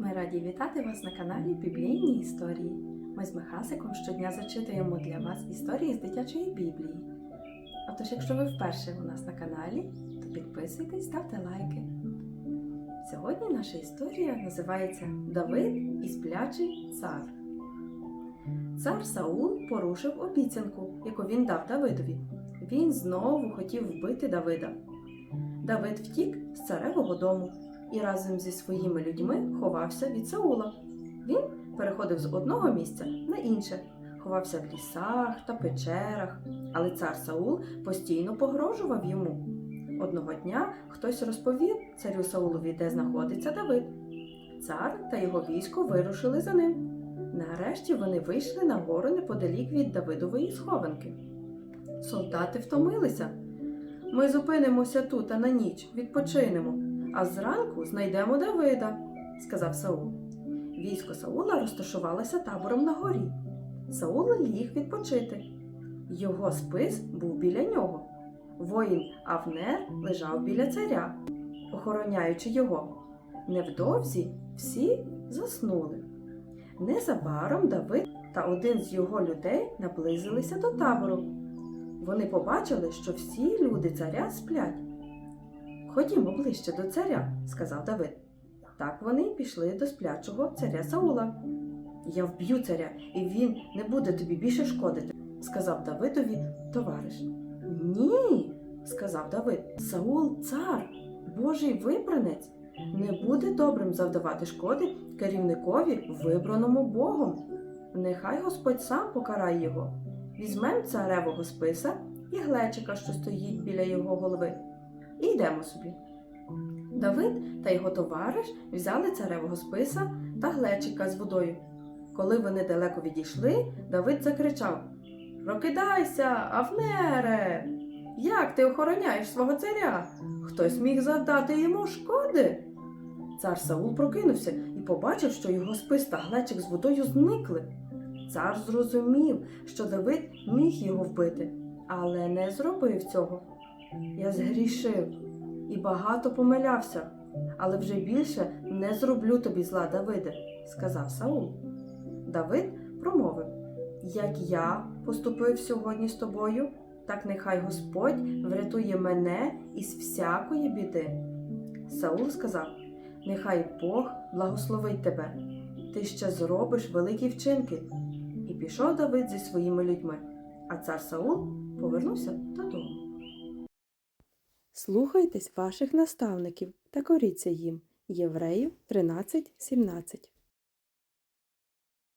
Ми раді вітати вас на каналі Біблійні історії. Ми з Михасиком щодня зачитуємо для вас історії з дитячої Біблії. Отож, якщо ви вперше у нас на каналі, то підписуйтесь, ставте лайки. Сьогодні наша історія називається Давид і сплячий цар. Цар Саул порушив обіцянку, яку він дав Давидові. Він знову хотів вбити Давида. Давид втік з царевого дому і разом зі своїми людьми ховався від Саула. Він переходив з одного місця на інше, ховався в лісах та печерах, але цар Саул постійно погрожував йому. Одного дня хтось розповів царю Саулові, де знаходиться Давид. Цар та його військо вирушили за ним. Нарешті вони вийшли на гору неподалік від Давидової схованки. Солдати втомилися. Ми зупинимося тут а на ніч, відпочинемо, а зранку знайдемо Давида, сказав Саул. Військо Саула розташувалося табором на горі. Саул ліг відпочити. Його спис був біля нього. Воїн Авнер лежав біля царя, охороняючи його. Невдовзі всі заснули. Незабаром Давид та один з його людей наблизилися до табору. Вони побачили, що всі люди царя сплять. Ходімо ближче до царя, сказав Давид. Так вони й пішли до сплячого царя Саула. Я вб'ю царя, і він не буде тобі більше шкодити, сказав Давидові товариш. Ні, сказав Давид. Саул цар, Божий вибранець, не буде добрим завдавати шкоди керівникові, вибраному Богом. Нехай Господь сам покарає його. Візьмем царевого списа і глечика, що стоїть біля його голови, і йдемо собі. Давид та його товариш взяли царевого списа та глечика з водою. Коли вони далеко відійшли, Давид закричав Прокидайся, Авнере! Як ти охороняєш свого царя? Хтось міг завдати йому шкоди? Цар Саул прокинувся і побачив, що його спис та глечик з водою зникли. Цар зрозумів, що Давид міг його вбити, але не зробив цього. Я згрішив і багато помилявся, але вже більше не зроблю тобі зла, Давиде, сказав Саул. Давид промовив: Як я поступив сьогодні з тобою, так нехай Господь врятує мене із всякої біди. Саул сказав: Нехай Бог благословить тебе, ти ще зробиш великі вчинки. І пішов Давид зі своїми людьми, а цар Саул повернувся додому. Слухайтесь ваших наставників та коріться їм. Євреїв 13.17